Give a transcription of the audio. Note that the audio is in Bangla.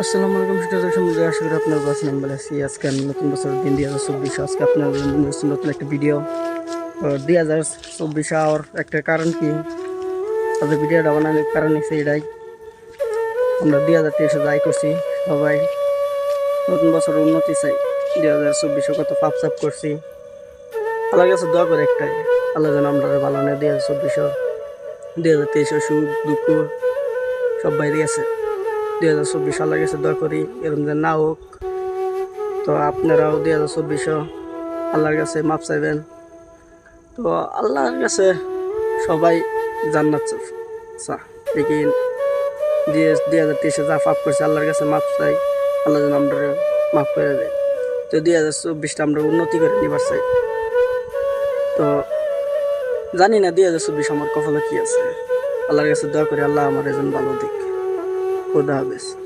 আসসালামু আলাইকুম সেটা সম্বন্ধে আশা আপনার কাছে আমি ভালো আছি। আজকে আমি নতুন বছরের দিন দুই হাজার চব্বিশ, আজকে আপনার নতুন একটা ভিডিও দুই হাজার চব্বিশ আর একটা কারণ কি? তাদের ভিডিওটা বানানোর কারণ হচ্ছে এটাই। আমরা দুই হাজার তেইশে যাই করছি, সবাই নতুন বছরের উন্নতি চাই। দুই হাজার চব্বিশে কত পাপ সাপ করছি। আল্লাহর কাছে দোয়া করে একটাই, আল্লাহ যেন আমরা ভালো নেই দুই হাজার চব্বিশে। দুই হাজার তেইশে সুখ, দুঃখ সব বাইরে আছে দুই হাজার চব্বিশ সালের কাছে দোয়া করি এরকম যেন না হোক। তো আপনারাও দুই হাজার চব্বিশও আল্লাহর কাছে মাপ চাইবেন। তো আল্লাহর কাছে সবাই জান্নাত দেখি দুই দুই হাজার তেইশে যা পাপ করছে, আল্লাহর কাছে মাপ চাই। আল্লাহ যেন আমরা মাফ করে দেয়। তো দুই হাজার চব্বিশটা আমরা উন্নতি করে নিবার চাই। তো জানি না দুই হাজার চব্বিশ আমার কপালে কি আছে। আল্লাহর কাছে দয়া করি, আল্লাহ আমার এজন ভালো দিক। Odaves.